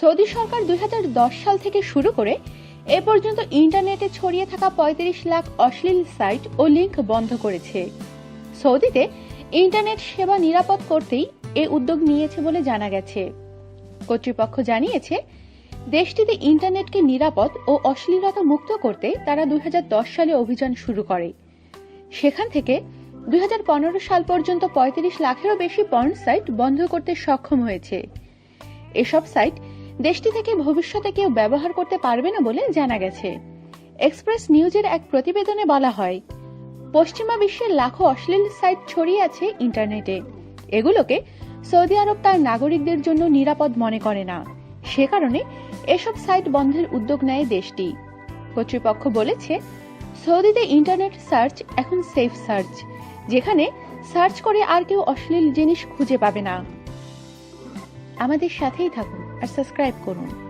Saudi সরকার দুই হাজার দশ সাল থেকে শুরু করে এ পর্যন্ত ইন্টারনেটে ছড়িয়ে থাকা পঁয়ত্রিশ লাখ অশ্লীল সাইট ও লিঙ্ক বন্ধ করেছে। সৌদিতে ইন্টারনেট সেবা নিরাপদ করতেই এ উদ্যোগ নিয়েছে বলে জানা গেছে। কর্তৃপক্ষ জানিয়েছে, দেশটিতে ইন্টারনেটকে নিরাপদ ও অশ্লীলতা মুক্ত করতে তারা দুই হাজার দশ সালে অভিযান শুরু করে। সেখান থেকে দুই হাজার পনেরো সাল পর্যন্ত পঁয়ত্রিশ লাখেরও বেশি পর্ন সাইট বন্ধ করতে সক্ষম হয়েছে। এসব সাইট দেশটি থেকে ভবিষ্যতে কেউ ব্যবহার করতে পারবে না বলে জানা গেছে। এক্সপ্রেস নিউজের এক প্রতিবেদনে বলা হয়, পশ্চিমা বিশ্বের লাখো অশ্লীল সাইট ছড়িয়ে আছে ইন্টারনেটে। এগুলোকে সৌদি আরব তার নাগরিকদের জন্য নিরাপদ মনে করে না। সে কারণে এসব সাইট বন্ধের উদ্যোগ নেয় দেশটি। কর্তৃপক্ষ বলেছে, সৌদিতে ইন্টারনেট সার্চ এখন সেফ সার্চ, যেখানে সার্চ করে আর কেউ অশ্লীল জিনিস খুঁজে পাবে না। আমাদের সাথেই থাকুন। আর সাবস্ক্রাইব করুন।